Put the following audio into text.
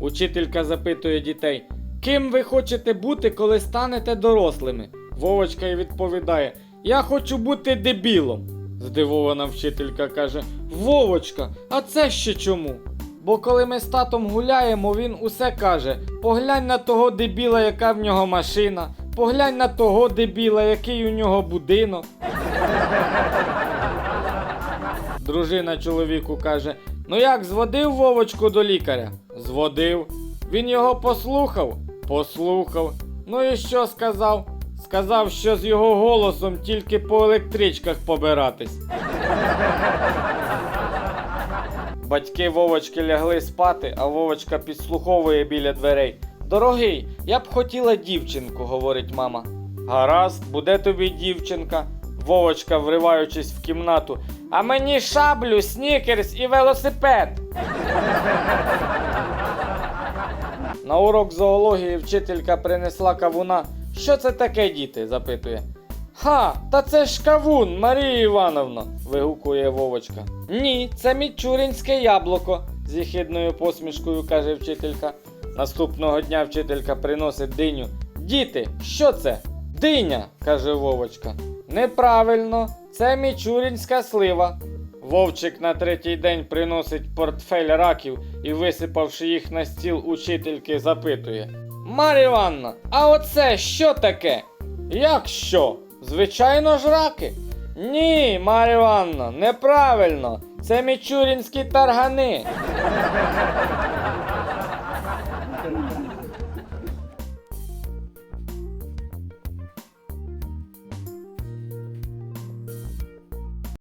Учителька запитує дітей, ким ви хочете бути, коли станете дорослими? Вовочка й відповідає: Я хочу бути дебілом. Здивована вчителька каже: Вовочка, а це ще чому? Бо коли ми з татом гуляємо, він усе каже: поглянь на того дебіла, яка в нього машина, поглянь на того дебіла, який у нього будинок. Дружина чоловіку каже: Ну як, зводив Вовочку до лікаря? Зводив. Він його послухав? Послухав. Ну і що сказав? Сказав, що з його голосом тільки по електричках побиратись. Батьки Вовочки лягли спати, а Вовочка підслуховує біля дверей. Дорогий, я б хотіла дівчинку, говорить мама. Гаразд, буде тобі дівчинка. Вовочка, вриваючись в кімнату. А мені шаблю, снікерс і велосипед. На урок зоології вчителька принесла кавуна. Що це таке, діти? запитує. Ха, та це ж кавун, Марія Івановна, вигукує Вовочка. Ні, це мічурінське яблуко, з єхидною посмішкою каже вчителька. Наступного дня вчителька приносить диню. Діти, що це? Диня, каже Вовочка. Неправильно, це мічурінська слива. Вовчик на третій день приносить портфель раків і, висипавши їх на стіл учительки, запитує: Мар'я Івановна, а оце що таке? Як що? Звичайно ж раки. Ні, Мар'я Івановна, неправильно. Це мічурінські таргани.